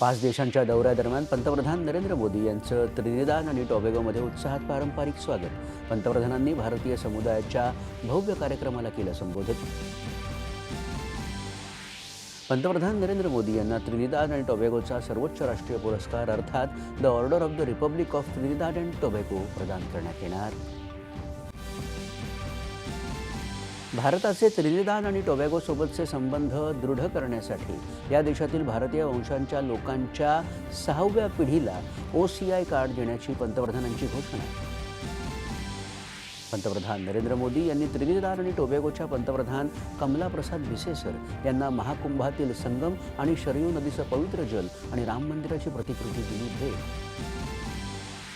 पाच देशांच्या दौऱ्यादरम्यान पंतप्रधान नरेंद्र मोदी यांचं त्रिनिदान आणि टॉबेगोमध्ये उत्साहात पारंपरिक स्वागत. पंतप्रधानांनी भारतीय समुदायाच्या भव्य कार्यक्रमाला केलं संबोधित पंतप्रधान नरेंद्र मोदी यांना त्रिनिदाद आणि टोबॅगोचा सर्वोच्च राष्ट्रीय पुरस्कार अर्थात the order of the republic of Trinidad and Tobago प्रदान करण्यात येणार. भारताचे त्रिनिदान आणि टोबॅगोसोबतचे संबंध दृढ करण्यासाठी या देशातील भारतीय वंशांच्या लोकांच्या सहाव्या पिढीला ओ सी आय कार्ड देण्याची पंतप्रधानांची घोषणा. पंतप्रधान नरेंद्र मोदी यांनी त्रिनिदान आणि टोबॅगोच्या पंतप्रधान कमला प्रसाद बिसेसर यांना महाकुंभातील संगम आणि शरयू नदीचं पवित्र जल आणि राम मंदिराची प्रतिकृती दिली भेट.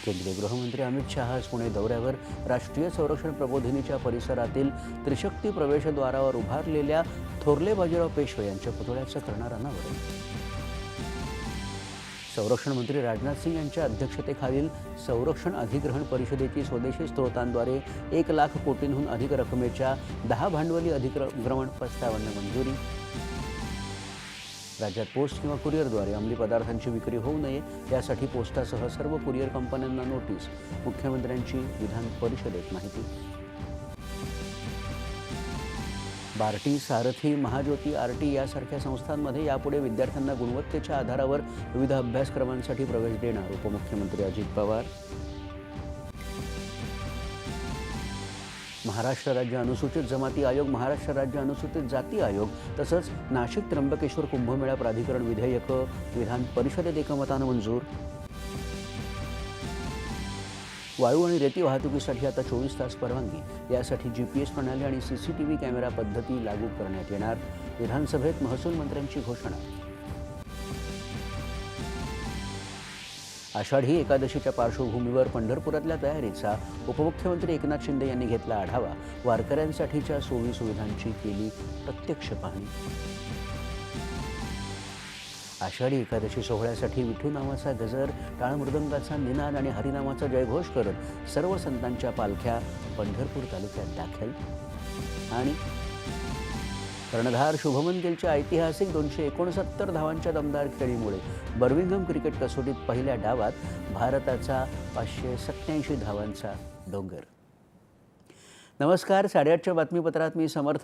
केंद्रीय गृहमंत्री अमित शहा आज पुणे दौऱ्यावर राष्ट्रीय संरक्षण प्रबोधिनीच्या परिसरातील त्रिशक्ती प्रवेशद्वारावर उभारलेल्या थोरले बाजीराव पेशवे यांच्या पुतळ्याचं करणार अनावरण. संरक्षण मंत्री राजनाथ सिंग यांच्या अध्यक्षतेखालील संरक्षण अधिग्रहण परिषदेची स्वदेशी स्त्रोतांद्वारे एक लाख कोटींहून अधिक रकमेच्या दहा भांडवली अधिग्रहण प्रस्तावांना मंजुरी. राज्यात पोस्ट किंवा कुरिअरद्वारे अंमली पदार्थांची विक्री होऊ नये यासाठी पोस्टासह सर्व कुरिअर कंपन्यांना नोटीस मुख्यमंत्र्यांची विधान परिषदेत माहिती. बार्टी सारथी महाज्योती आर टी यासारख्या संस्थांमध्ये यापुढे विद्यार्थ्यांना गुणवत्तेच्या आधारावर विविध अभ्यासक्रमांसाठी प्रवेश देणार उपमुख्यमंत्री अजित पवार. महाराष्ट्र राज्य अनुसूचित जमाती आयोग महाराष्ट्र राज्य अनुसूचित जाती आयोग तसंच नाशिक त्र्यंबकेश्वर कुंभमेळा प्राधिकरण विधेयकं विधान परिषदेत एकमतानं मंजूर. वाळू आणि रेती वाहतुकीसाठी आता चोवीस तास परवानगी. यासाठी जी पी एस प्रणाली आणि C C T V camera पद्धती लागू करण्यात येणार. विधानसभेत महसूल मंत्र्यांची घोषणा. आषाढी एकादशीच्या पार्श्वभूमीवर पंढरपुरातल्या तयारीचा उपमुख्यमंत्री एकनाथ शिंदे यांनी घेतला आढावा. वारकऱ्यांसाठीच्या सोयी सुविधांची केली प्रत्यक्ष पाहणी. आषाढी एकादशी सोहळ्यासाठी विठू नावाचा गजर टाळ मृदंगाचा निनाद आणि हरिनामाचा जयघोष करत सर्व संतांच्या पालख्या पंढरपूर तालुक्यात दाखल. आणि कर्णधार शुभमन गिलच्या ऐतिहासिक दोनशे एकोणसत्तर धावांच्या दमदार खेळीमुळे बर्मिंगहम क्रिकेट कसोटीत पहिल्या डावात भारताचा पाचशे सत्याऐंशी धावांचा डोंगर. नमस्कार साडेआठच्या बातमीपत्रात मी समर्थ